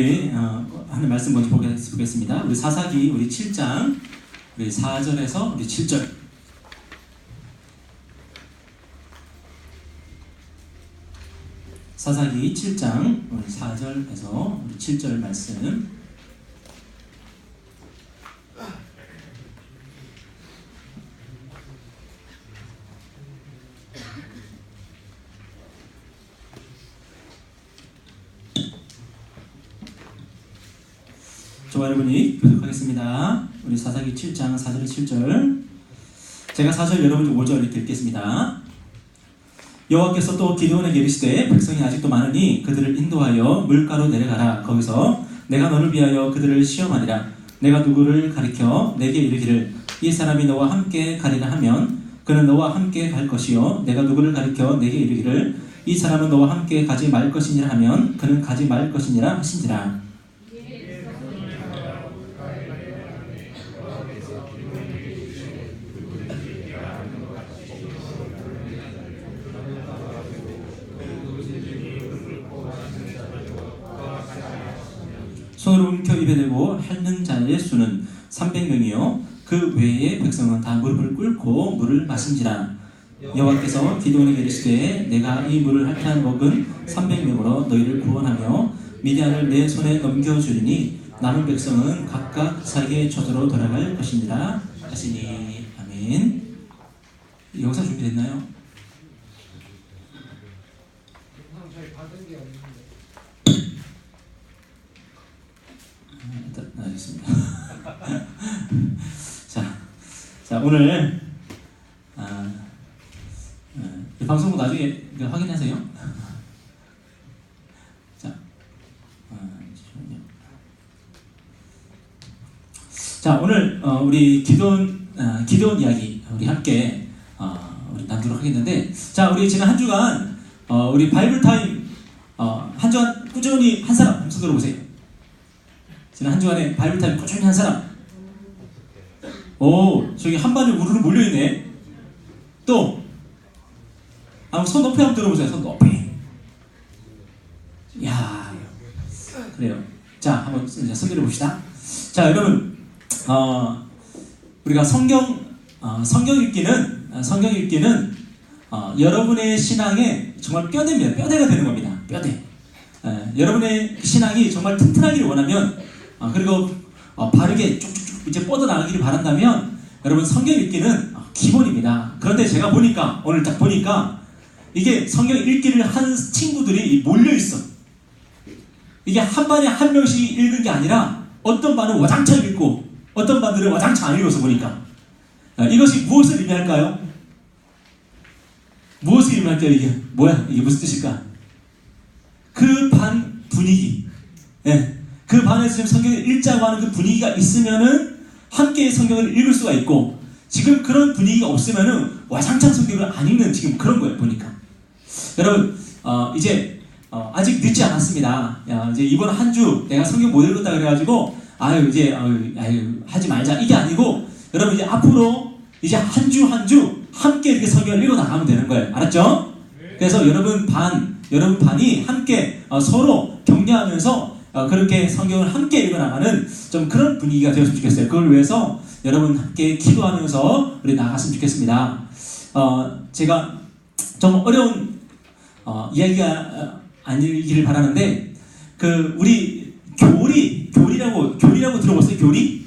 우리 어, 하는 말씀 먼저 보겠- 보겠습니다. 우리 사사기 우리 7장 우리 4절에서 우리 7절 사사기 7장 우리 4절에서 우리 7절 말씀 좋아요 분이 교독하겠습니다. 우리 사사기 7장 4절 7절 제가 4절 여러분 5절 읽겠습니다. 여호와께서 또 기드온에게 이르시되 백성이 아직도 많으니 그들을 인도하여 물가로 내려가라 거기서 내가 너를 위하여 그들을 시험하리라 내가 누구를 가리켜 내게 이르기를 이 사람이 너와 함께 가리라 하면 그는 너와 함께 갈 것이요 내가 누구를 가리켜 내게 이르기를 이 사람은 너와 함께 가지 말 것이니라 하면 그는 가지 말 것이니라 하신지라 대고 핥는 자의 수는 300명이요. 그 외의 백성은 다 무릎을 꿇고 물을 마신지라. 여호와께서 기도원에게 이르시되 내가 이 물을 핥아 먹은 300명으로 너희를 구원하며 미디안을 내 손에 넘겨주리니 남은 백성은 각각 자기의 저도로 돌아갈 것이니라 하시니 아멘. 영상 준비됐나요? 영상 저희 받은 게 없는데 일단 알겠습니다. 자, 자 오늘 아, 어, 이 방송국 나중에 그 확인하세요. 자, 아. 자 오늘 어, 우리 기도원 아, 기도원 이야기 우리 함께 어, 우리 나누도록 하겠는데, 자 우리 지난 한 주간 어, 우리 바이블 타임 어, 한 주간 꾸준히 한 사람 손 들어보세요. 지난 한 주간에 바이블 타임 꾸준히 한 사람. 오, 저기 한 반이 우르르 몰려있네. 또, 아, 손 높이 한번 들어보세요. 손 높이. 야 그래요. 자, 한번 손 들어봅시다. 자, 여러분, 어, 우리가 성경, 어, 성경 읽기는, 어, 성경 읽기는, 어, 여러분의 신앙에 정말 뼈대입니다. 뼈대가 되는 겁니다. 뼈대. 에, 여러분의 신앙이 정말 튼튼하기를 원하면, 어, 그리고 어, 바르게 쭉쭉쭉 이제 뻗어나가기를 바란다면 여러분 성경 읽기는 어, 기본입니다. 그런데 제가 보니까 오늘 딱 보니까 이게 성경 읽기를 한 친구들이 몰려 있어. 이게 한 반에 한 명씩 읽은 게 아니라 어떤 반은 와장창 읽고 어떤 반들은 와장창 안 읽어서 보니까 어, 이것이 무엇을 의미할까요? 무엇을 의미할까요? 이게 뭐야? 이게 무슨 뜻일까? 그 반 분위기, 예, 그 반에서 지금 성경을 읽자고 하는 그 분위기가 있으면은 함께 성경을 읽을 수가 있고 지금 그런 분위기가 없으면은 와장창 성경을 안 읽는 지금 그런 거예요 보니까 여러분 어, 이제 어, 아직 늦지 않았습니다. 야, 이제 이번 한 주 내가 성경 못 읽었다 그래가지고 아유 이제 아유, 아유, 하지 말자 이게 아니고 여러분 이제 앞으로 이제 한 주 한 주 함께 이렇게 성경을 읽어 나가면 되는 거예요. 알았죠? 그래서 여러분 반 여러분 반이 함께 어, 서로 격려하면서 어, 그렇게 성경을 함께 읽어나가는 좀 그런 분위기가 되었으면 좋겠어요. 그걸 위해서 여러분 함께 기도하면서 우리 나갔으면 좋겠습니다. 어, 제가 좀 어려운 어, 이야기가 어, 아니기를 바라는데 그 우리 교리 교리라고 교리라고 들어봤어요? 교리?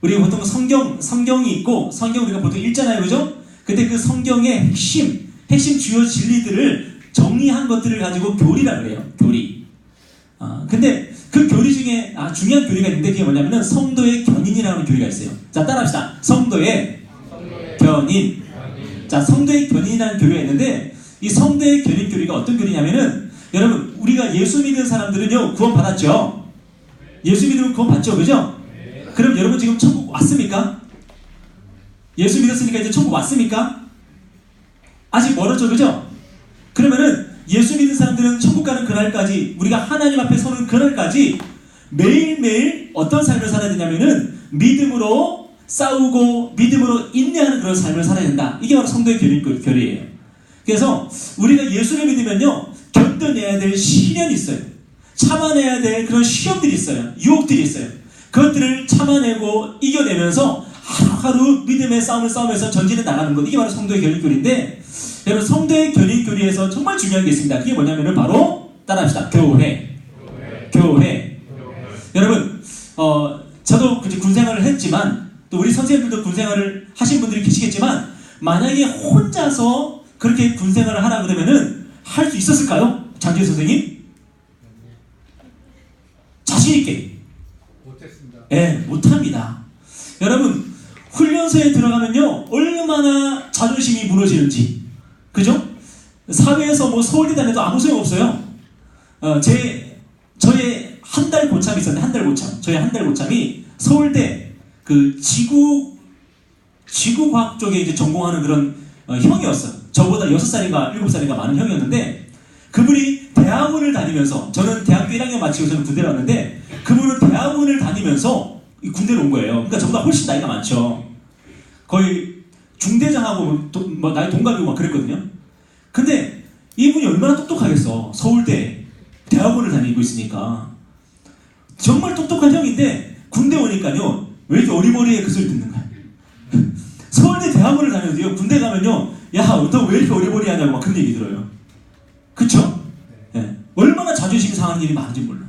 우리 보통 성경 성경이 있고 성경 우리가 보통 읽잖아요, 그죠? 근데 그 성경의 핵심 핵심 주요 진리들을 정리한 것들을 가지고 교리라 그래요. 교리. 아, 근데 그 교리 중에 아, 중요한 교리가 있는데 그게 뭐냐면은 성도의 견인이라는 교리가 있어요. 자, 따라합시다. 성도의 견인. 자, 성도의 견인이라는 교리가 있는데 이 성도의 견인 교리가 어떤 교리냐면은 여러분 우리가 예수 믿는 사람들은요 구원 받았죠. 예수 믿으면 구원 받죠, 그죠? 그럼 여러분 지금 천국 왔습니까? 예수 믿었으니까 이제 천국 왔습니까? 아직 멀었죠, 그죠? 그러면은 예수 사람들은 천국 가는 그날까지 우리가 하나님 앞에 서는 그날까지 매일매일 어떤 삶을 살아야 되냐면은 믿음으로 싸우고 믿음으로 인내하는 그런 삶을 살아야 된다. 이게 바로 성도의 교리예요. 그래서 우리가 예수를 믿으면요 견뎌내야 될 시련이 있어요. 참아내야 될 그런 시험들이 있어요. 유혹들이 있어요. 그것들을 참아내고 이겨내면서 하루하루 믿음의 싸움을 싸우면서 전진해 나가는 것. 이게 바로 성도의 견인교리인데, 여러분, 성도의 견 인교리에서 정말 중요한 게 있습니다. 그게 뭐냐면은 바로, 따라합시다. 교회. 교회. 여러분, 어, 저도 이제 군 생활을 했지만, 또 우리 선생님들도 군 생활을 하신 분들이 계시겠지만, 만약에 혼자서 그렇게 군 생활을 하라 그러면은 할 수 있었을까요? 장지혜 선생님? 자신 있게. 못했습니다. 예, 못합니다. 여러분, 훈련소에 들어가면요, 얼마나 자존심이 무너지는지. 그죠? 사회에서 뭐 서울대 다녀도 아무 소용 없어요. 어, 제, 저의 한 달 고참이 있었는데, 한 달 고참. 저의 한 달 고참이 서울대 그 지구, 지구과학 쪽에 이제 전공하는 그런 어, 형이었어요. 저보다 6살인가 7살인가 많은 형이었는데, 그분이 대학원을 다니면서, 저는 대학교 1학년 마치고 저는 군대를 왔는데, 그분은 대학원을 다니면서 이 군대로 온 거예요. 그러니까 저보다 훨씬 나이가 많죠. 거의 중대장하고 도- 뭐 나이 동갑이고 막 그랬거든요. 근데 이분이 얼마나 똑똑하겠어. 서울대 대학원을 다니고 있으니까. 정말 똑똑한 형인데 군대 오니까요. 왜 이렇게 어리버리해 그 소리 듣는 거야. 서울대 대학원을 다녀도요. 군대 가면요. 야, 너 왜 이렇게 어리버리하냐고 막 그런 얘기 들어요. 그쵸? 예. 얼마나 자존심이 상하는 일이 많은지 몰라.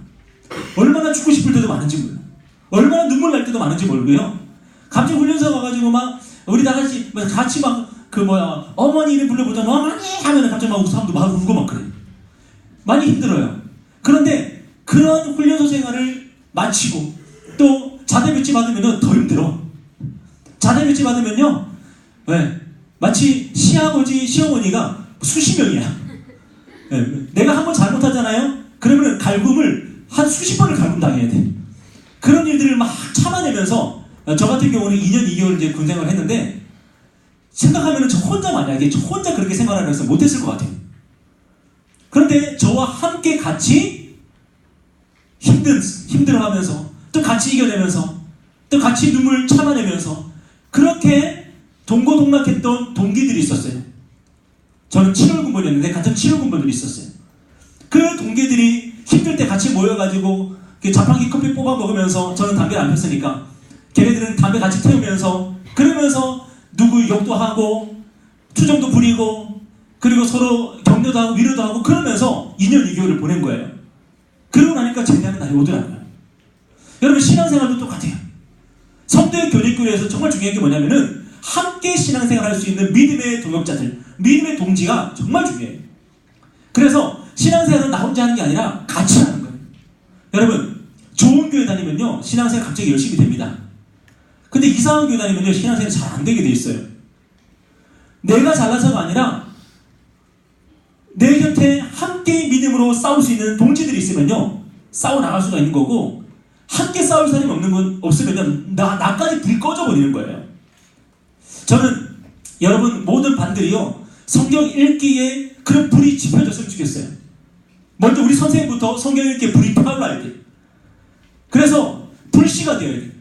얼마나 죽고 싶을 때도 많은지 몰라. 얼마나 눈물 날 때도 많은지 모르고요. 갑자기 훈련소 가가지고 막 우리 다 같이 막 같이 막 그 뭐야 어머니 이름 불러보자 어머니 하면은 갑자기 막 사람도 막 울고 막 그래. 많이 힘들어요. 그런데 그런 훈련소 생활을 마치고 또 자대 배치 받으면은 더 힘들어. 자대 배치 받으면요, 네, 마치 시아버지 시어머니가 수십 명이야. 네, 내가 한 번 잘못하잖아요. 그러면 갈굼을 한 수십 번을 갈굼 당해야 돼. 그런 일들을 막 참아내면서 어, 저 같은 경우는 2년 2개월 이제 군 생활을 했는데 생각하면은 저 혼자 만약에 저 혼자 그렇게 생활하면서 못했을 것 같아요. 그런데 저와 함께 같이 힘든 힘들어하면서 또 같이 이겨내면서 또 같이 눈물 참아내면서 그렇게 동고동락했던 동기들이 있었어요. 저는 7월 군번이었는데 같은 7월 군번들이 있었어요. 그 동기들이 힘들 때 같이 모여가지고 그 자판기 커피 뽑아 먹으면서 저는 담배를 안 폈으니까 걔네들은 담배 같이 태우면서 그러면서 누구 욕도 하고 투정도 부리고 그리고 서로 격려도 하고 위로도 하고 그러면서 2년 2개월을 보낸 거예요. 그러고 나니까 제대하는 날이 오더라고요. 여러분 신앙생활도 똑같아요. 성도의 교리교리에서 정말 중요한 게 뭐냐면은 함께 신앙생활 할수 있는 믿음의 동역자들, 믿음의 동지가 정말 중요해요. 그래서 신앙생활은 나 혼자 하는 게 아니라 같이 하는 거예요. 여러분, 좋은 교회 다니면요, 신앙생활 갑자기 열심히 됩니다. 근데 이상한 교회 다니면요, 신앙생활 잘안 되게 돼 있어요. 내가 잘나서가 아니라 내 곁에 함께 믿음으로 싸울 수 있는 동지들이 있으면요, 싸워 나갈 수가 있는 거고, 함께 싸울 사람이 없는 건 없으면 나, 나까지 불 꺼져 버리는 거예요. 저는 여러분 모든 반들이요, 성경 읽기에 그런 불이 지펴졌으면 좋겠어요. 먼저 우리 선생님부터 성경 읽기에 불이 타올라야 돼. 그래서 불씨가 되어야 돼.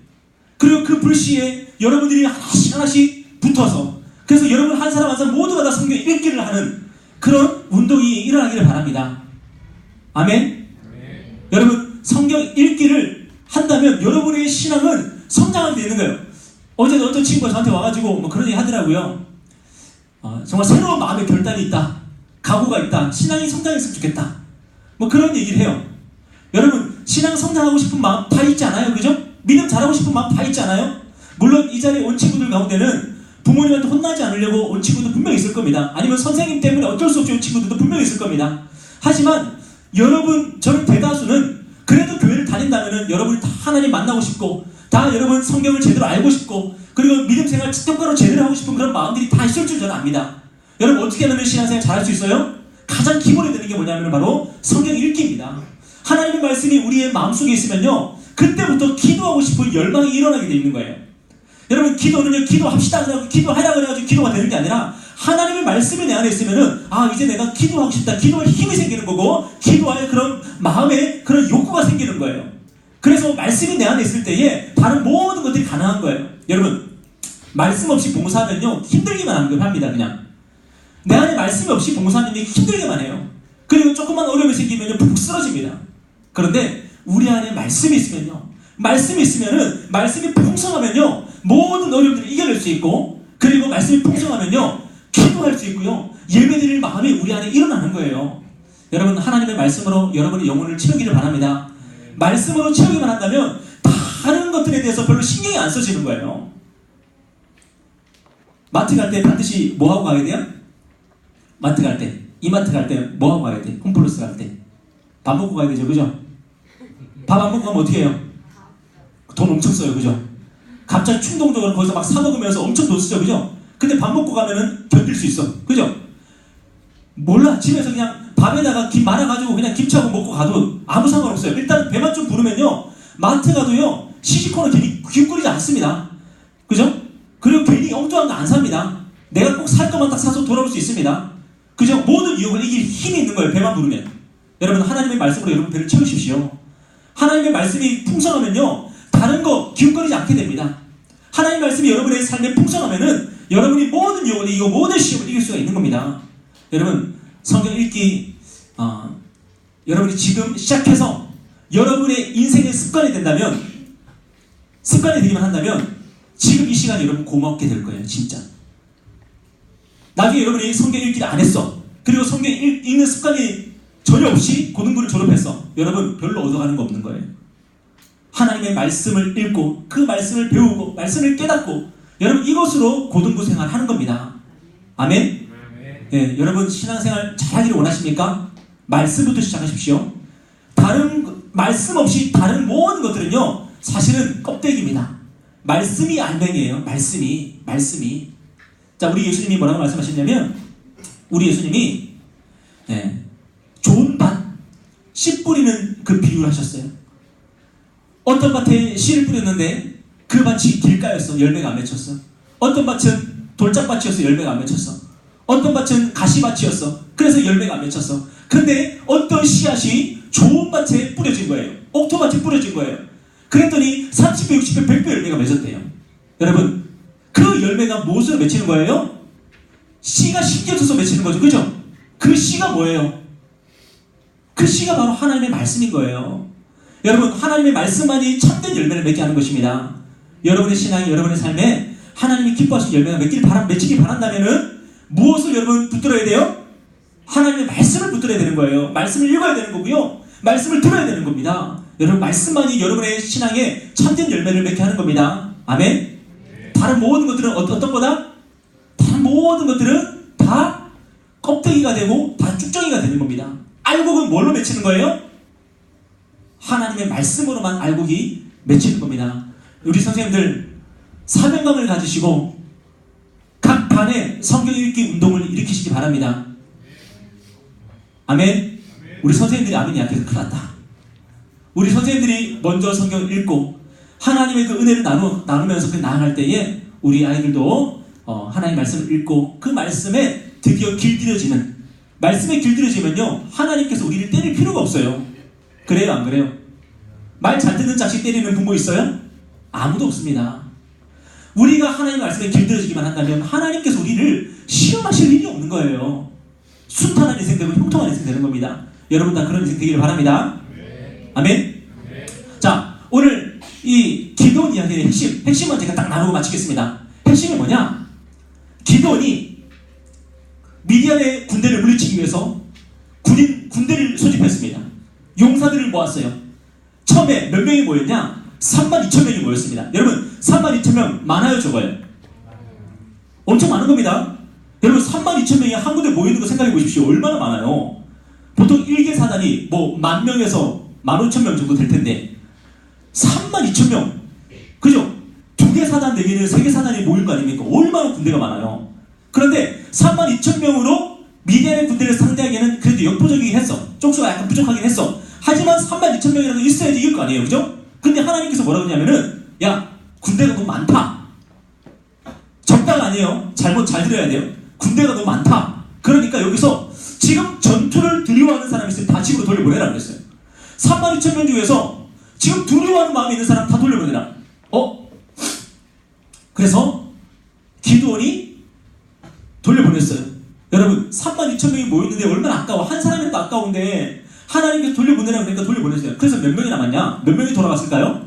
그리고 그 불씨에 여러분들이 하나씩 하나씩 붙어서 그래서 여러분 한 사람 한 사람 모두가 다 성경 읽기를 하는 그런 운동이 일어나기를 바랍니다. 아멘. 여러분 성경 읽기를 한다면 여러분의 신앙은 성장하게 되는 거예요. 어제도 어떤 친구가 저한테 와가지고 뭐 그런 얘기 하더라고요. 어, 정말 새로운 마음의 결단이 있다. 각오가 있다. 신앙이 성장했으면 좋겠다. 뭐 그런 얘기를 해요. 여러분 신앙 성장하고 싶은 마음 다 있지 않아요? 그죠? 믿음 잘하고 싶은 마음 다 있지 않아요? 물론 이 자리에 온 친구들 가운데는 부모님한테 혼나지 않으려고 온 친구도 분명히 있을 겁니다. 아니면 선생님 때문에 어쩔 수 없이 온 친구들도 분명히 있을 겁니다. 하지만 여러분 저는 대다수는 그래도 교회를 다닌다면은 여러분이 다 하나님 만나고 싶고 다 여러분 성경을 제대로 알고 싶고 그리고 믿음 생활 똑바로 제대로 하고 싶은 그런 마음들이 다 있을 줄 저는 압니다. 여러분 어떻게 하면 신앙생활 잘할 수 있어요? 가장 기본에 되는 게 뭐냐면 바로 성경 읽기입니다. 하나님의 말씀이 우리의 마음속에 있으면요 그때부터 기도하고 싶은 열망이 일어나게 돼 있는 거예요. 여러분 기도는요 기도합시다 그래가지고 기도하라 그래가지고 기도가 되는 게 아니라 하나님의 말씀이 내 안에 있으면은 아 이제 내가 기도하고 싶다 기도할 힘이 생기는 거고 기도할 그런 마음에 그런 욕구가 생기는 거예요. 그래서 말씀이 내 안에 있을 때에 다른 모든 것들이 가능한 거예요. 여러분 말씀 없이 봉사하면요 힘들기만 합니다 그냥 내 안에 말씀이 없이 봉사하는 게 힘들게만 해요. 그리고 조금만 어려움이 생기면요 푹 쓰러집니다. 그런데 우리 안에 말씀이 있으면요. 말씀이 있으면은 말씀이 풍성하면요. 모든 어려움들을 이겨낼 수 있고 그리고 말씀이 풍성하면요. 기도할 수 있고요. 예배드릴 마음이 우리 안에 일어나는 거예요. 여러분 하나님의 말씀으로 여러분의 영혼을 채우기를 바랍니다. 말씀으로 채우기만 한다면 다른 것들에 대해서 별로 신경이 안 써지는 거예요. 마트 갈 때 반드시 뭐 하고 가야 돼요? 마트 갈 때, 이마트 갈 때 뭐 하고 가야 돼? 홈플러스 갈 때. 밥 먹고 가야 되죠, 그죠? 밥 안 먹고 가면 어떻게 해요? 돈 엄청 써요, 그죠? 갑자기 충동적으로 거기서 막 사 먹으면서 엄청 돈 쓰죠, 그죠? 근데 밥 먹고 가면은 견딜 수 있어, 그죠? 몰라, 집에서 그냥 밥에다가 김 말아가지고 그냥 김치하고 먹고 가도 아무 상관없어요. 일단 배만 좀 부르면요, 마트 가도요, 시식코너 괜히 귀 끓이지 않습니다. 그죠? 그리고 괜히 엉뚱한 거 안 삽니다. 내가 꼭 살 것만 딱 사서 돌아올 수 있습니다. 그죠? 모든 유혹을 이길 힘이 있는 거예요. 배만 부르면. 여러분 하나님의 말씀으로 여러분 배를 채우십시오. 하나님의 말씀이 풍성하면요. 다른 거 기웃거리지 않게 됩니다. 하나님의 말씀이 여러분의 삶에 풍성하면은 여러분이 모든 유혹을 이기고 모든 시험을 이길 수가 있는 겁니다. 여러분 성경 읽기 어, 여러분이 지금 시작해서 여러분의 인생의 습관이 된다면 습관이 되기만 한다면 지금 이 시간 여러분 고맙게 될 거예요. 진짜. 나중에 여러분이 성경 읽기를 안 했어. 그리고 성경 읽, 읽는 습관이 전혀 없이 고등부를 졸업했어. 여러분 별로 얻어가는 거 없는 거예요. 하나님의 말씀을 읽고 그 말씀을 배우고 말씀을 깨닫고 여러분 이것으로 고등부 생활 하는 겁니다. 아멘. 예, 여러분 신앙생활 잘하기를 원하십니까? 말씀부터 시작하십시오. 다른 거- 말씀 없이 다른 모든 것들은요 사실은 껍데기입니다. 말씀이 알맹이에요. 말씀이 말씀이 자 우리 예수님이 뭐라고 말씀하셨냐면 우리 예수님이 예, 좋은 밭, 씨 뿌리는 그 비유를 하셨어요. 어떤 밭에 씨를 뿌렸는데 그 밭이 길가였어. 열매가 안 맺혔어. 어떤 밭은 돌짝밭이었어. 열매가 안 맺혔어. 어떤 밭은 가시밭이었어. 그래서 열매가 안 맺혔어. 근데 어떤 씨앗이 좋은 밭에 뿌려진 거예요. 옥토밭에 뿌려진 거예요. 그랬더니 30배, 60배, 100배 열매가 맺었대요. 여러분, 그 열매가 무엇으로 맺히는 거예요? 씨가 심겨져서 맺히는 거죠. 그죠? 그 씨가 뭐예요? 그 씨가 바로 하나님의 말씀인 거예요. 여러분, 하나님의 말씀만이 참된 열매를 맺게 하는 것입니다. 여러분의 신앙이 여러분의 삶에 하나님이 기뻐하시는 열매가 맺길 바라, 맺히길 바란다면은 무엇을 여러분 붙들어야 돼요? 하나님의 말씀을 붙들어야 되는 거예요. 말씀을 읽어야 되는 거고요. 말씀을 들어야 되는 겁니다. 여러분, 말씀만이 여러분의 신앙에 참된 열매를 맺게 하는 겁니다. 아멘? 다른 모든 것들은 어- 어떤 거다? 다른 모든 것들은 다 껍데기가 되고 다 쭉정이가 되는 겁니다. 알곡은 뭘로 맺히는 거예요? 하나님의 말씀으로만 알곡이 맺히는 겁니다. 우리 선생님들 사명감을 가지시고 각 반에 성경 읽기 운동을 일으키시기 바랍니다. 아멘. 우리 선생님들이 아멘이 약해서 큰일 났다. 우리 선생님들이 먼저 성경을 읽고 하나님의 그 은혜를 나누, 나누면서 그 나아갈 때에 우리 아이들도 어, 하나님 말씀을 읽고 그 말씀에 드디어 길들여지는 말씀에 길들여지면요 하나님께서 우리를 때릴 필요가 없어요. 그래요 안 그래요? 말 잘 듣는 자식 때리는 부모 있어요? 아무도 없습니다. 우리가 하나님 말씀에 길들여지기만 한다면 하나님께서 우리를 시험하실 일이 없는 거예요. 순탄한 인생 되고 형통한 인생 되는 겁니다. 여러분 다 그런 인생 되기를 바랍니다. 아멘. 자 오늘 이 기도원 이야기의 핵심 핵심은 제가 딱 나누고 마치겠습니다. 핵심이 뭐냐? 기도원이 미디안의 군대를 물리치기 위해서 군인 군대를 소집했습니다. 용사들을 모았어요. 처음에 몇 명이 모였냐? 3만 2천 명이 모였습니다. 여러분 3만 2천 명 많아요 적어요? 엄청 많은 겁니다. 여러분 3만 2천 명이 한 군데 모이는 거 생각해 보십시오. 얼마나 많아요? 보통 1개 사단이 뭐 만 명에서 만 5천 명 정도 될 텐데 3만 2천 명 그죠? 두 개 사단 내기는 세 개 사단이 모인 거 아닙니까? 얼마나 군대가 많아요. 그런데 3만 2천 명으로 미디안의 군대를 상대하기에는 그래도 역부족이긴 했어. 쪽수가 약간 부족하긴 했어. 하지만 3만 2천 명이라도 있어야지 이길 거 아니에요. 그죠? 근데 하나님께서 뭐라 그러냐면은 야 군대가 너무 많다. 적당 아니에요. 잘못 잘 들어야 돼요. 군대가 너무 많다. 그러니까 여기서 지금 전투를 두려워하는 사람이 있으면 다 집으로 돌려보내라 그랬어요. 3만 2천 명 중에서 지금 두려워하는 마음이 있는 사람 다 돌려보내라. 어? 그래서 기도원이 돌려보냈어요. 여러분 3만 2천 명이 모였는데 얼마나 아까워. 한 사람이라도 아까운데 하나님께서 돌려보내라고 그러니까 돌려보냈어요. 그래서 몇 명이 남았냐? 몇 명이 돌아갔을까요?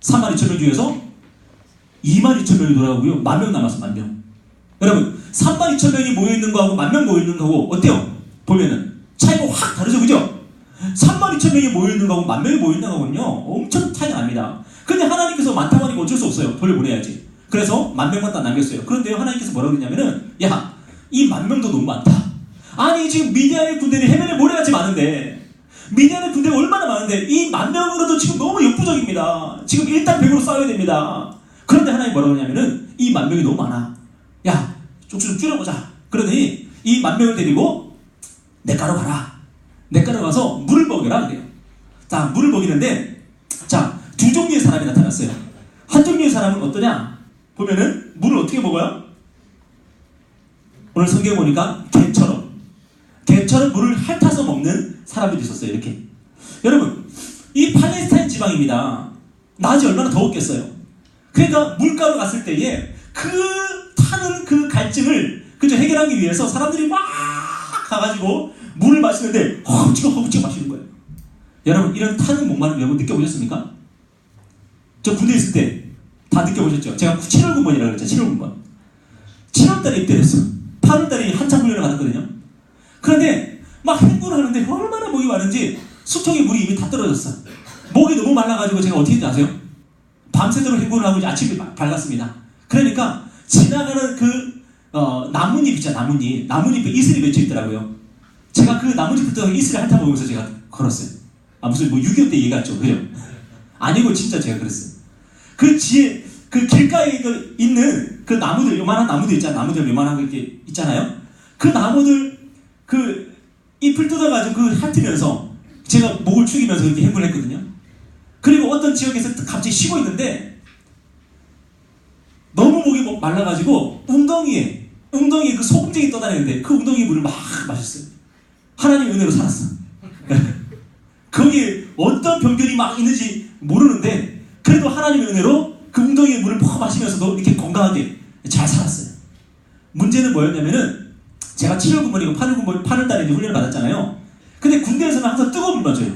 3만 2천 명 중에서 2만 2천 명이 돌아가고요. 만 명 남았어, 만 명. 여러분, 3만 2천 명이 모여있는 거하고 만 명 모여있는 거하고 어때요? 보면은 차이가 확 다르죠, 그죠? 3만 2천 명이 모여있는 거하고 만 명이 모여있는 거하고는요, 엄청 차이가 납니다. 근데 하나님께서 많다고 하니까 어쩔 수 없어요. 돌려보내야지. 그래서 만 명만 딱 남겼어요. 그런데 하나님께서 뭐라고 그러냐면은, 야, 이 만 명도 너무 많다. 아니, 지금 미디안의 군대는 해변에 모래같이 많은데, 미디안의 군대가 얼마나 많은데, 이 만 명으로도 지금 너무 역부족입니다. 지금 일단 100으로 싸워야 됩니다. 그런데 하나님 뭐라고 하냐면은, 이 만 명이 너무 많아. 야, 쪽수 좀 줄여보자. 그러더니, 이 만 명을 데리고, 내가로 가라. 내가로 가서 물을 먹여라. 그래요. 자, 물을 먹이는데, 자, 두 종류의 사람이 나타났어요. 한 종류의 사람은 어떠냐? 보면은, 물을 어떻게 먹어요? 오늘 성경에 보니까, 개처럼. 개처럼 물을 핥아서 먹는 사람들이 있었어요. 이렇게. 여러분, 이 팔레스타인 지방입니다. 낮이 얼마나 더웠겠어요. 그러니까 물가로 갔을 때에 그 타는 그 갈증을 그저 해결하기 위해서 사람들이 막 가가지고 물을 마시는데 허겁지겁 허겁지겁 마시는 거예요. 여러분 이런 타는 목마름 여러분 느껴보셨습니까? 저 군대 있을 때 다 느껴보셨죠? 제가 7월 군번이라고 그랬죠. 7월 군번. 7월 달에 입대를 했어. 8월 달에 한참 훈련을 받았거든요. 그런데 막 행군을 하는데 얼마나 목이 마른지 수통에 물이 이미 다 떨어졌어. 목이 너무 말라가지고 제가 어떻게 했는지 아세요? 밤새도록 행군을 하고 이제 아침에 막 밝았습니다. 그러니까 지나가는 그 어, 나뭇잎 있잖아 나뭇잎 나뭇잎에 이슬이 맺혀 있더라고요. 제가 그 나뭇잎부터 이슬을 핥아보면서 제가 걸었어요. 아 무슨 뭐 6.25 때 얘기 같죠, 그죠? 아니고 진짜 제가 그랬어요. 그 지에 그 길가에 그 있는 그 나무들 요만한 나무들 있잖아 나무들 요만한 거 이렇게 있잖아요. 그 나무들 그 잎을 뜯어가지고 그 핥으면서 제가 목을 축이면서 이렇게 행군을 했거든요. 그리고 어떤 지역에서 갑자기 쉬고 있는데 너무 목이 뭐 말라가지고 웅덩이에 웅덩이에 그 소금쟁이 떠다니는데 그 웅덩이 물을 막 마셨어요. 하나님 은혜로 살았어. 거기에 어떤 병들이 막 있는지 모르는데 그래도 하나님의 은혜로 그 웅덩이의 물을 퍼 마시면서도 이렇게 건강하게 잘 살았어요. 문제는 뭐였냐면은 제가 7월 군번이고 8월 군번 8월 달에 훈련을 받았잖아요. 근데 군대에서는 항상 뜨거운 물 마셔요.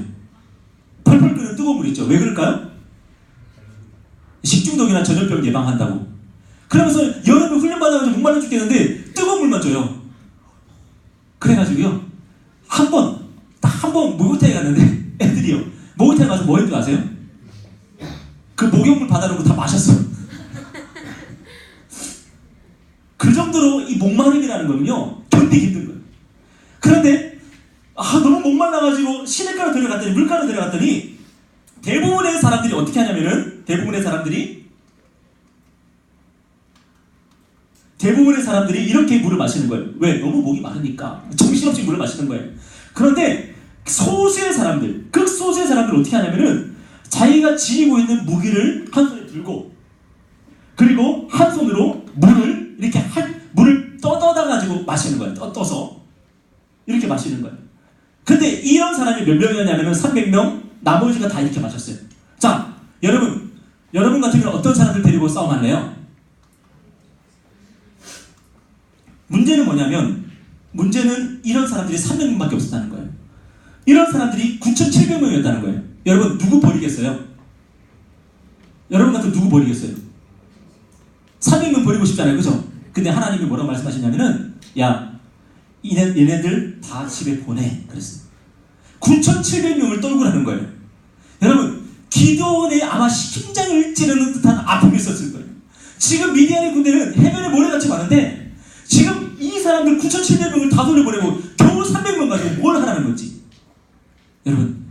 펄펄 끓는 뜨거운 물 있죠. 왜 그럴까요? 식중독이나 전염병 예방한다고. 그러면서 여름에 훈련 받아가지고 목말라 죽겠는데 뜨거운 물만 줘요. 그래가지고요 한 번 딱 한 번 목욕탕에 갔는데 애들이요 목욕탕에 가서 뭐 했는지 아세요? 그 목욕물 받아놓고 다 마셨어. 그 정도로 이 목마름이라는 거는요 견디기 힘든 거예요. 그런데 아 너무 목말라가지고 시내가로 데려갔더니 물가로 데려갔더니 대부분의 사람들이 어떻게 하냐면은 대부분의 사람들이 대부분의 사람들이 이렇게 물을 마시는 거예요. 왜? 너무 목이 마르니까 정신없이 물을 마시는 거예요. 그런데 소수의 사람들, 극소수의 사람들 어떻게 하냐면은 자기가 지니고 있는 무기를 한 손에 들고 그리고 한 손으로 물을 이렇게 한 물을 떠떠다 가지고 마시는 거예요. 떠, 떠서 이렇게 마시는 거예요. 근데 이런 사람이 몇 명이었냐면은 300명, 나머지가 다 이렇게 마셨어요. 자, 여러분, 여러분 같으면 어떤 사람들 데리고 싸움할래요? 문제는 뭐냐면 문제는 이런 사람들이 300명밖에 없었다는 거예요. 이런 사람들이 9,700명이었다는 거예요. 여러분 누구 버리겠어요? 여러분 같으면 누구 버리겠어요? 300명 버리고 싶잖아요. 그죠? 근데 하나님이 뭐라고 말씀하시냐면은 야 얘네, 얘네들 다 집에 보내 그랬어요. 9,700명을 떨구라는 거예요. 여러분 기도원에 아마 심장을 찌르는 듯한 아픔이 있었을 거예요. 지금 미디안의 군대는 해변에 모래같이 많은데 지금 이 사람들 9,700명을 다 돌려보내고 겨우 300명 가지고 뭘 하라는 건지. 여러분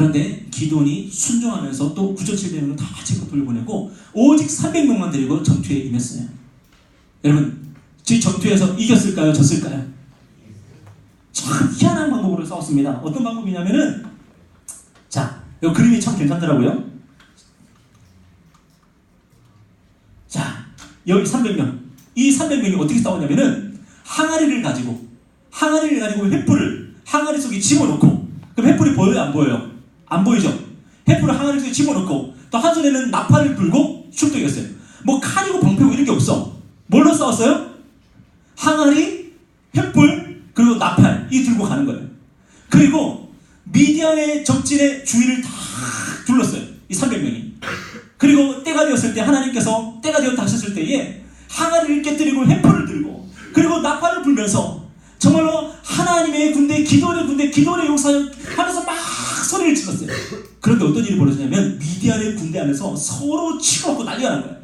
그런데 기도원이 순종하면서 또 9,700명을 다 집으로 돌려보내고 오직 300명만 데리고 전투에 임했어요. 여러분 저 전투에서 이겼을까요? 졌을까요? 참 희한한 방법으로 싸웠습니다. 어떤 방법이냐면은 자, 이 그림이 참 괜찮더라고요. 자, 여기 300명. 이 300명이 어떻게 싸웠냐면은 항아리를 가지고 항아리를 가지고 횃불을 항아리 속에 집어넣고 그럼 횃불이 보여요 안 보여요? 안 보이죠? 횃불을 항아리 속에 집어넣고 또 한 손에는 나팔을 불고 출동했어요. 뭐 칼이고 방패고 이런 게 없어. 뭘로 싸웠어요? 항아리, 횃불 그리고 나팔 이 들고 가는 거예요. 그리고 미디안의 적진의 주위를 다 둘렀어요. 이 300명이. 그리고 때가 되었을 때 하나님께서 때가 되었다 하셨을 때에 항아리를 깨뜨리고 햄퍼를 들고 그리고 나팔을 불면서 정말로 하나님의 군대, 기도의 군대, 기도의 용사를 하면서 막 소리를 질렀어요. 그런데 어떤 일이 벌어지냐면 미디안의 군대 안에서 서로 치고받고 난리가 난 거예요.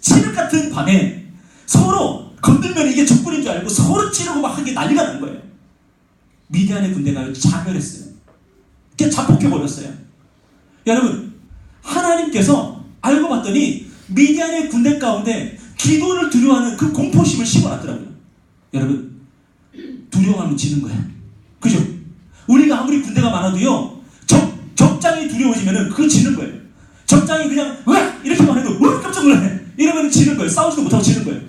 칠흑 같은 밤에 서로 건들면 이게 적군인 줄 알고 서로 찌르고 막한게 난리가 난 거예요. 미디안의 군대가 자멸했어요. 이렇게 자폭해버렸어요. 여러분, 하나님께서 알고 봤더니 미디안의 군대 가운데 기도를 두려워하는 그 공포심을 심어놨더라고요. 여러분, 두려워하면 지는 거야. 그죠? 우리가 아무리 군대가 많아도요, 적, 적장이 두려워지면은 그거 지는 거예요. 적장이 그냥, 으악! 이렇게만 해도, 으악! 깜짝 놀라네. 이러면 지는 거예요. 싸우지도 못하고 지는 거예요.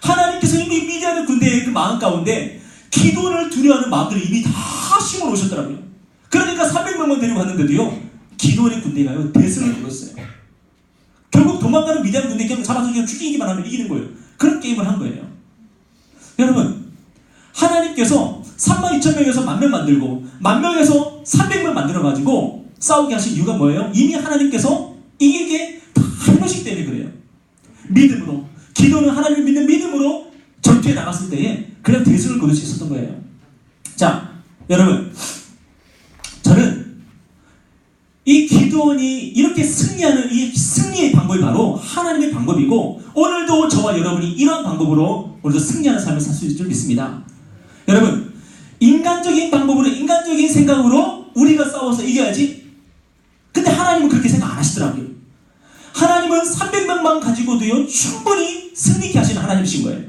하나님께서 이미 미디안의 군대의 그 마음 가운데 기도를 두려워하는 마음들을 이미 다 심어 놓으셨더라고요. 그러니까 300명만 데리고 갔는데도요, 기도의 군대가요, 대승을 거뒀어요. 결국 도망가는 미디안 군대 그냥 잡아서 그냥 죽이기만 하면 이기는 거예요. 그런 게임을 한 거예요. 여러분, 하나님께서 3만 2천 명에서 만 명 만들고 만 명에서 300명 만들어 가지고 싸우게 하신 이유가 뭐예요? 이미 하나님께서 이기게 다 해놓으시기 때문에 그래요. 믿음으로 기도는 하나님을 믿는 믿음으로 전투에 나갔을 때에 그냥 대승을 거둘 수 있었던 거예요. 자, 여러분, 저는 이 기도원이 이렇게 승리하는 이 승리의 방법이 바로 하나님의 방법이고 오늘도 저와 여러분이 이런 방법으로 오늘도 승리하는 삶을 살 수 있을 줄 믿습니다. 여러분, 인간적인 방법으로 인간적인 생각으로 우리가 싸워서 이겨야지. 근데 하나님은 그렇게 하시더라고요. 하나님은 300명만 가지고도요 충분히 승리케 하시는 하나님이신 거예요.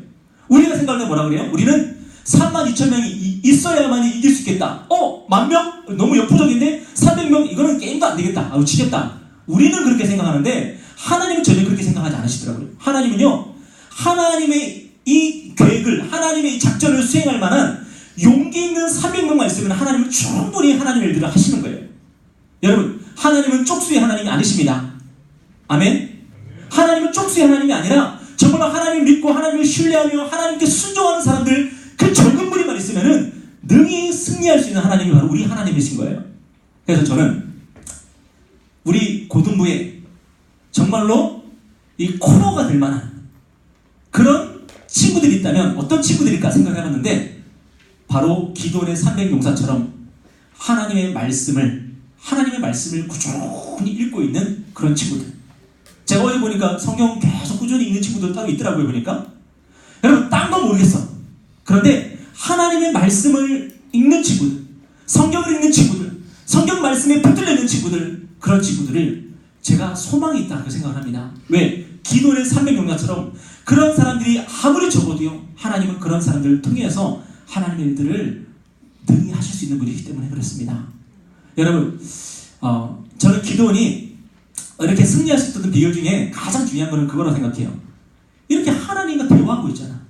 우리가 생각할 때 뭐라 그래요? 우리는 3만 2천 명이 이- 있어야만 이길 수 있겠다. 어, 만 명? 너무 역부족인데 300명 이거는 게임도 안 되겠다. 아우 지겠다. 우리는 그렇게 생각하는데 하나님은 전혀 그렇게 생각하지 않으시더라고요. 하나님은요 하나님의 이 계획을 하나님의 이 작전을 수행할 만한 용기 있는 300명만 있으면 하나님은 충분히 하나님의 일들을 하시는 거예요. 여러분 하나님은 쪽수의 하나님이 아니십니다. 아멘. 하나님은 쪽수의 하나님이 아니라 정말로 하나님 믿고 하나님을 신뢰하며 하나님께 순종하는 사람들 그 적은 무리만 있으면은 능히 승리할 수 있는 하나님이 바로 우리 하나님이신 거예요. 그래서 저는 우리 고등부에 정말로 이 코너가 될 만한 그런 친구들이 있다면 어떤 친구들일까 생각해봤는데 바로 기도의 300용사처럼 하나님의 말씀을 하나님의 말씀을 꾸준히 읽고 있는 그런 친구들. 제가 어디 보니까 성경 계속 꾸준히 읽는 친구들 따로 있더라고요 보니까. 여러분 딴거 모르겠어. 그런데 하나님의 말씀을 읽는 친구들, 성경을 읽는 친구들, 성경 말씀에 붙들려 있는 친구들 그런 친구들을 제가 소망이 있다고 생각을 합니다. 왜? 기도의 300용사처럼 그런 사람들이 아무리 적어도요 하나님은 그런 사람들을 통해서 하나님의 일들을 능히 하실 수 있는 분이기 때문에 그렇습니다. 여러분, 어, 저는 기도원이 이렇게 승리할 수 있었던 비결 중에 가장 중요한 거는 그거라고 생각해요. 이렇게 하나님과 대화하고 있잖아.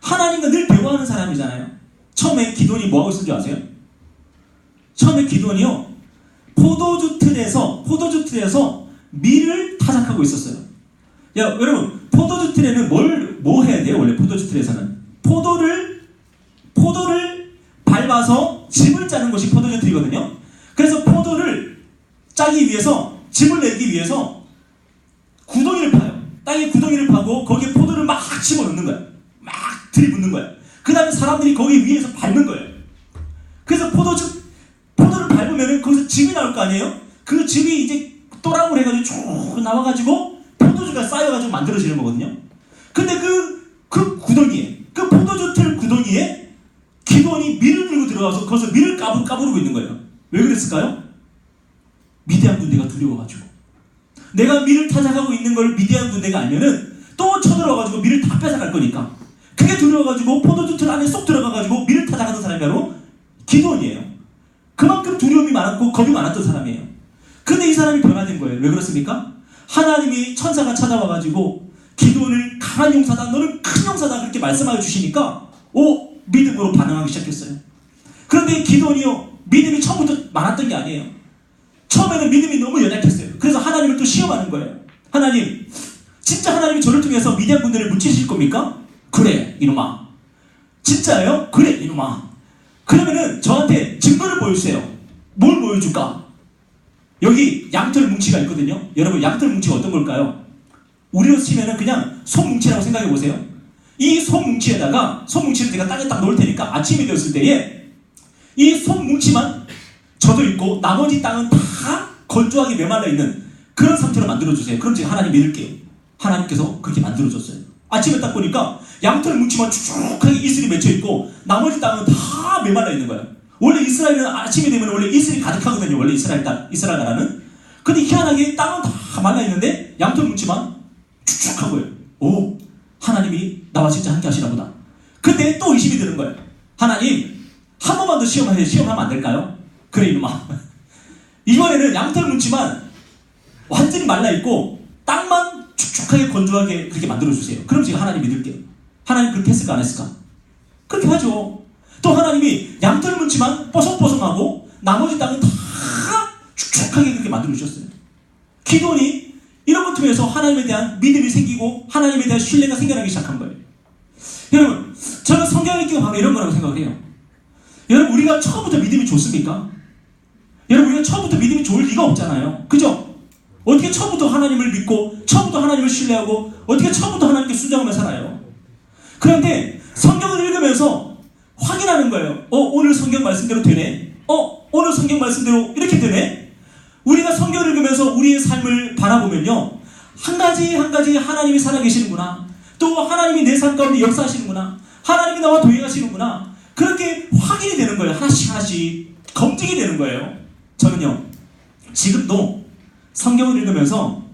하나님과 늘 대화하는 사람이잖아요. 처음에 기도원이 뭐하고 있었는줄 아세요? 처음에 기도원이요. 포도주 틀에서, 포도주 틀에서 밀을 타작하고 있었어요. 야, 여러분, 포도주 틀에는 뭘, 뭐 해야 돼요? 원래 포도주 틀에서는. 포도를, 포도를 밟아서 즙을 짜는 것이 포도주 틀이거든요. 그래서 포도를 짜기 위해서, 즙을 내기 위해서 구덩이를 파요. 땅에 구덩이를 파고 거기에 포도를 막 집어 넣는 거야. 막 들이붓는 거야. 그 다음에 사람들이 거기 위에서 밟는 거예요. 그래서 포도즙, 포도를 밟으면은 거기서 즙이 나올 거 아니에요? 그 즙이 이제 또랑을 해가지고 쭉 나와가지고 포도주가 쌓여가지고 만들어지는 거거든요. 근데 그, 그 구덩이에, 그 포도주 틀 구덩이에 기도원이 밀을 들고 들어가서 거기서 밀을 까부, 까부르고 있는 거예요. 왜 그랬을까요? 미대한 군대가 두려워가지고. 내가 밀을 타작하고 있는 걸 미대한 군대가 알면은 또 쳐들어가지고 밀을 다 뺏어갈 거니까. 그게 두려워가지고 포도주 틀 안에 쏙 들어가가지고 밀을 타작하던 사람이 바로 기도원이에요. 그만큼 두려움이 많았고 겁이 많았던 사람이에요. 근데 이 사람이 변화된 거예요. 왜 그렇습니까? 하나님이 천사가 찾아와가지고 기도원을 강한 용사다, 너는 큰 용사다 그렇게 말씀하여 주시니까 오 믿음으로 반응하기 시작했어요. 그런데 기도원이요 믿음이 처음부터 많았던 게 아니에요. 처음에는 믿음이 너무 연약했어요. 그래서 하나님을 또 시험하는 거예요. 하나님, 진짜 하나님이 저를 통해서 미디안 군대를 묻히실 겁니까? 그래, 이놈아. 진짜예요? 그래, 이놈아. 그러면은 저한테 증거를 보여주세요. 뭘 보여줄까? 여기 양털 뭉치가 있거든요. 여러분 양털 뭉치가 어떤 걸까요? 우리로 치면은 그냥 솜 뭉치라고 생각해 보세요. 이솜 뭉치에다가 솜 뭉치를 제가 땅에 딱 놓을 테니까 아침이 되었을 때에 이솜 뭉치만 젖어 있고 나머지 땅은 다 건조하게 메말라 있는 그런 상태로 만들어 주세요. 그럼 제가 하나님 믿을게요. 하나님께서 그렇게 만들어 줬어요. 아침에 딱 보니까 양털 뭉치만 축축하게 이슬이 맺혀 있고 나머지 땅은 다 메말라 있는 거예요. 원래 이스라엘은 아침이 되면 원래 이슬이 가득하거든요. 원래 이스라엘 땅, 이스라엘 나라는. 근데 희한하게 땅은 다 말라 있는데 양털 뭉치만 축축하고요. 오, 하나님이 나와 진짜 함께 하시나 보다. 근데 또 의심이 드는 거예요. 하나님, 한 번만 더 시험하세요. 시험하면 안 될까요? 그래, 이놈아. 이번에는 양털 뭉치만 완전히 말라있고, 땅만 축축하게 건조하게 그렇게 만들어주세요. 그럼 제가 하나님 믿을게요. 하나님 그렇게 했을까, 안 했을까? 그렇게 하죠. 또 하나님이 양털 뭉치만 뽀송뽀송하고, 나머지 땅은 다 축축하게 그렇게 만들어주셨어요. 기도니 이런 것 통해서 하나님에 대한 믿음이 생기고 하나님에 대한 신뢰가 생겨나기 시작한 거예요. 여러분, 저는 성경 읽기가 바로 이런 거라고 생각을 해요. 여러분, 우리가 처음부터 믿음이 좋습니까? 여러분, 우리가 처음부터 믿음이 좋을 리가 없잖아요. 그죠? 어떻게 처음부터 하나님을 믿고, 처음부터 하나님을 신뢰하고, 어떻게 처음부터 하나님께 순종하며 살아요? 그런데 성경을 읽으면서 확인하는 거예요. 어, 오늘 성경 말씀대로 되네? 어, 오늘 성경 말씀대로 이렇게 되네? 우리가 성경을 읽으면서 우리의 삶을 바라보면요. 한 가지 한 가지 하나님이 살아계시는구나. 또 하나님이 내 삶 가운데 역사하시는구나. 하나님이 나와 동행하시는구나. 그렇게 확인이 되는 거예요. 하나씩 하나씩 검증이 되는 거예요. 저는요. 지금도 성경을 읽으면서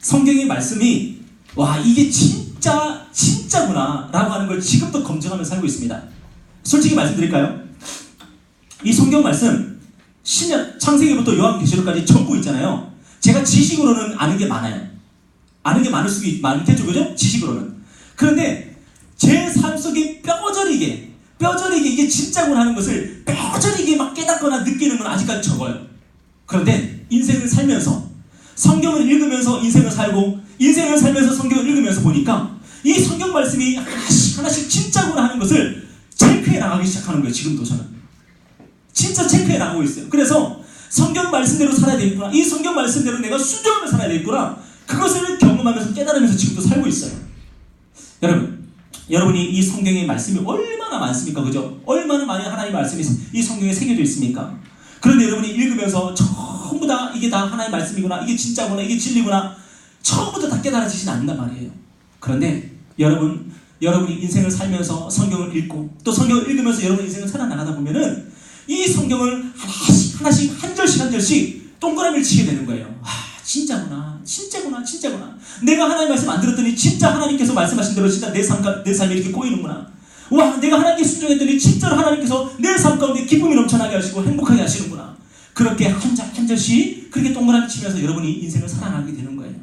성경의 말씀이 와 이게 진짜 진짜구나 라고 하는 걸 지금도 검증하며 살고 있습니다. 솔직히 말씀드릴까요? 이 성경 말씀 신약 창세기부터 요한계시록까지 전부 있잖아요. 제가 지식으로는 아는 게 많아요. 아는 게 많을 수 많겠죠, 그죠? 지식으로는. 그런데 제 삶 속에 뼈저리게 뼈저리게 이게 진짜구나 하는 것을 뼈저리게 막 깨닫거나 느끼는 건 아직까지 적어요. 그런데 인생을 살면서 성경을 읽으면서 인생을 살고 인생을 살면서 성경을 읽으면서 보니까 이 성경 말씀이 하나씩 하나씩 진짜구나 하는 것을 체크해 나가기 시작하는 거예요. 지금도 저는. 진짜 체크해 나가고 있어요. 그래서 성경 말씀대로 살아야 되겠구나. 이 성경 말씀대로 내가 순종하며 살아야 되겠구나. 그것을 경험하면서 깨달으면서 지금도 살고 있어요. 여러분, 여러분이 이 성경의 말씀이 얼마나 많습니까? 그죠? 얼마나 많이 하나님의 말씀이 이 성경에 새겨져 있습니까? 그런데 여러분이 읽으면서 전부 다 이게 다 하나님의 말씀이구나. 이게 진짜구나. 이게 진리구나. 처음부터 다 깨달아지진 않는단 말이에요. 그런데 여러분, 여러분이 인생을 살면서 성경을 읽고 또 성경을 읽으면서 여러분 인생을 살아나가다 보면은 이 성경을 하나씩 하나씩 한 절씩 한 절씩 동그라미를 치게 되는 거예요. 아 진짜구나, 진짜구나, 진짜구나. 내가 하나님 말씀 안 들었더니 진짜 하나님께서 말씀하신 대로 진짜 내 삶, 내 삶이 이렇게 꼬이는구나. 와, 내가 하나님께 순종했더니 진짜로 하나님께서 내 삶 가운데 기쁨이 넘쳐나게 하시고 행복하게 하시는구나. 그렇게 한절한 절씩 그렇게 동그라미 치면서 여러분이 인생을 살아나게 되는 거예요.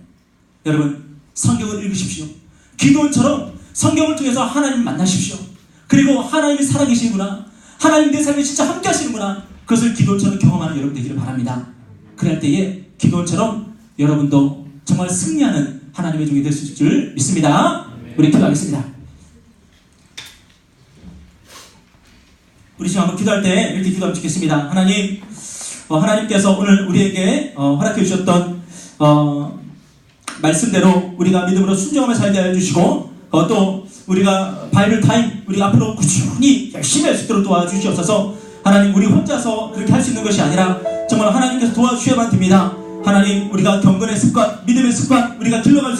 여러분 성경을 읽으십시오. 기도원처럼 성경을 통해서 하나님 만나십시오. 그리고 하나님이 살아계시구나. 하나님 내 삶에 진짜 함께 하시는구나. 그것을 기도원처럼 경험하는 여러분 되기를 바랍니다. 그럴 때에 기도원처럼 여러분도 정말 승리하는 하나님의 종이 될 수 있을 줄 믿습니다. 우리 기도하겠습니다. 우리 지금 한번 기도할 때 이렇게 기도하면 좋겠습니다. 하나님, 어, 하나님께서 오늘 우리에게 어, 허락해 주셨던 어, 말씀대로 우리가 믿음으로 순종하며 살게 하여 주시고 어, 또 우리가 바이블 타임 우리가 앞으로 꾸준히 열심히 할 수 있도록 도와주시옵소서 하나님 우리 혼자서 그렇게 할 수 있는 것이 아니라 정말 하나님께서 도와주셔야만 됩니다 하나님 우리가 경건의 습관 믿음의 습관 우리가 길러갈 수 있는